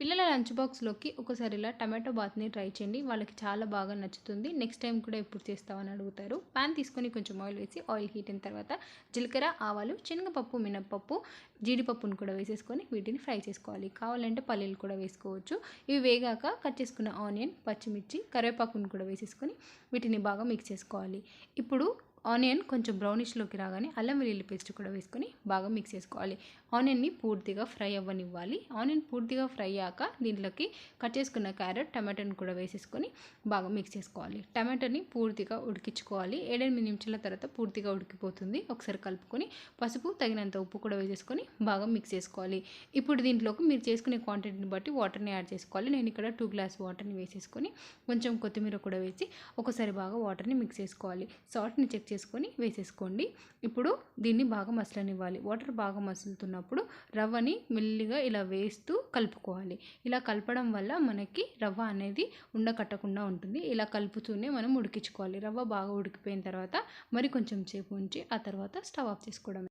పిల్లల లంచ్ బాక్స్లోకి ఒకసారి ఇలా టమాటో బాత్ని ట్రై చేయండి. వాళ్ళకి చాలా బాగా నచ్చుతుంది. నెక్స్ట్ టైం కూడా ఎప్పుడు చేస్తామని అడుగుతారు. పాన్ తీసుకొని కొంచెం ఆయిల్ వేసి ఆయిల్ హీట్ అయిన తర్వాత జీలకర్ర ఆవాలు శనగపప్పు మినప్పప్పు జీడిపప్పును కూడా వేసేసుకొని వీటిని ఫ్రై చేసుకోవాలి. కావాలంటే పల్లీలు కూడా వేసుకోవచ్చు. ఇవి వేగాక కట్ చేసుకున్న ఆనియన్ పచ్చిమిర్చి కరివేపాకును కూడా వేసేసుకొని వీటిని బాగా మిక్స్ చేసుకోవాలి. ఇప్పుడు ఆనియన్ కొంచెం బ్రౌనిష్లోకి రాగానే అల్లం వెల్లుల్లి పేస్ట్ కూడా వేసుకొని బాగా మిక్స్ చేసుకోవాలి. ఆనియన్ని పూర్తిగా ఫ్రై అవ్వనివ్వాలి. ఆనియన్ పూర్తిగా ఫ్రై అయ్యాక దీంట్లోకి కట్ చేసుకున్న క్యారెట్ టమాటోని కూడా వేసేసుకొని బాగా మిక్స్ చేసుకోవాలి. టమాటోని పూర్తిగా ఉడికించుకోవాలి. ఏడెనిమిది నిమిషాల తర్వాత పూర్తిగా ఉడికిపోతుంది. ఒకసారి కలుపుకొని పసుపు తగినంత ఉప్పు కూడా వేసేసుకొని బాగా మిక్స్ చేసుకోవాలి. ఇప్పుడు దీంట్లోకి మీరు చేసుకునే క్వాంటిటీని బట్టి వాటర్ని యాడ్ చేసుకోవాలి. నేను ఇక్కడ టూ గ్లాస్ వాటర్ని వేసేసుకొని కొంచెం కొత్తిమీర కూడా వేసి ఒకసారి బాగా వాటర్ని మిక్స్ చేసుకోవాలి. సాల్ట్ని చెక్ చేసుకొని వేసేసుకోండి. ఇప్పుడు దీన్ని బాగా మసలనివ్వాలి. వాటర్ బాగా మసులుతున్నప్పుడు రవ్వని మెల్లిగా ఇలా వేస్తూ కలుపుకోవాలి. ఇలా కలపడం వల్ల మనకి రవ్వ అనేది ఉండకట్టకుండా ఉంటుంది. ఇలా కలుపుతూనే మనం ఉడికించుకోవాలి. రవ్వ బాగా ఉడికిపోయిన తర్వాత మరి కొంచెం సేపు ఉంచి ఆ తర్వాత స్టవ్ ఆఫ్ చేసుకోవడం